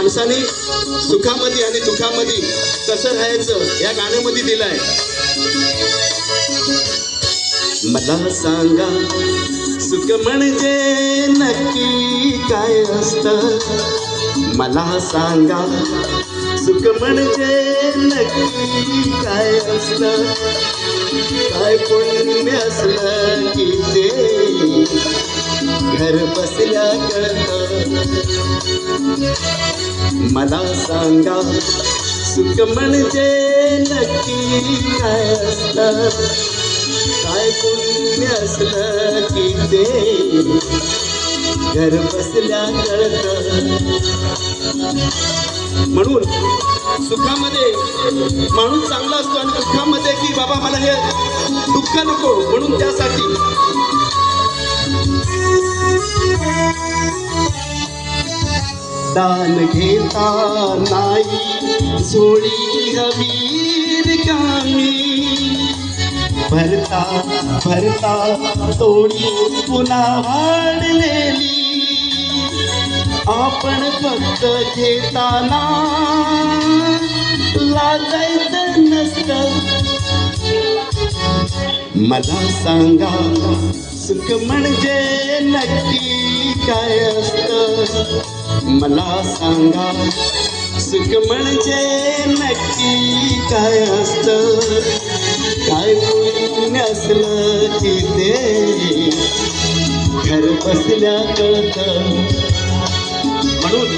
माणसाने सुखामध्ये आणि दुःखामध्ये कसं राहायचं या गाण्यामध्ये दिलंय. मला सांगा सुख म्हणजे नक्की काय असतं? मला सांगा सुख म्हणजे नक्की काय असतं? काय पुण्य असलं? मला सांगा सुख म्हणजे नक्की काय असतं काय पुण्य असलं की ते? घर बसल्या कळत. म्हणून सुखामध्ये माणूस चांगला असतो आणि दुःखामध्ये की बाबा मला हे दुःख नको म्हणून त्यासाठी दान घेता नाही झोळी हवी कामी भरता भरता, तोडी पुन्हा वाढलेली आपण फक्त घेताना लाजायचं नसतं। मला सांगा सुख म्हणजे नक्की काय असतं? मला सांगा सुख म्हणजे नक्की काय असतं? काय पुण्य असलं की ते घर बसल्या कळत. म्हणून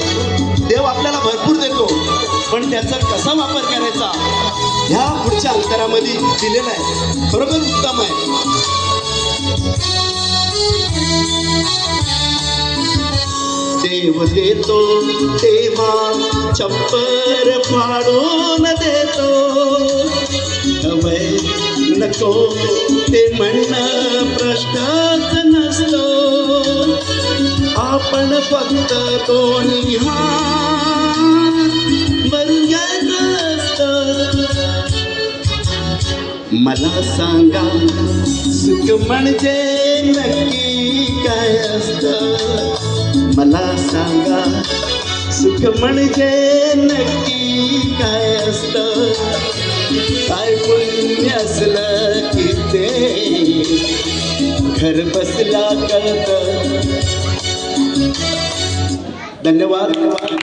देव आपल्याला भरपूर देतो पण त्याचा कसा वापर करायचा? ह्या पुढच्या अंतरामध्ये दिलेला आहे. बरोबर उत्तम आहे. देव देतो चप्पर छप्पर फाडून देतो हवय नको ते म्हणणं प्रश्नच नसतो आपण फक्त घ्यायचं मला सांगा सुख म्हणजे नक्की काय असतं? मला सांगा, सुख म्हणजे नक्की काय असतं? काय पुण्य असलं की ते? घर बसला कळत. धन्यवाद.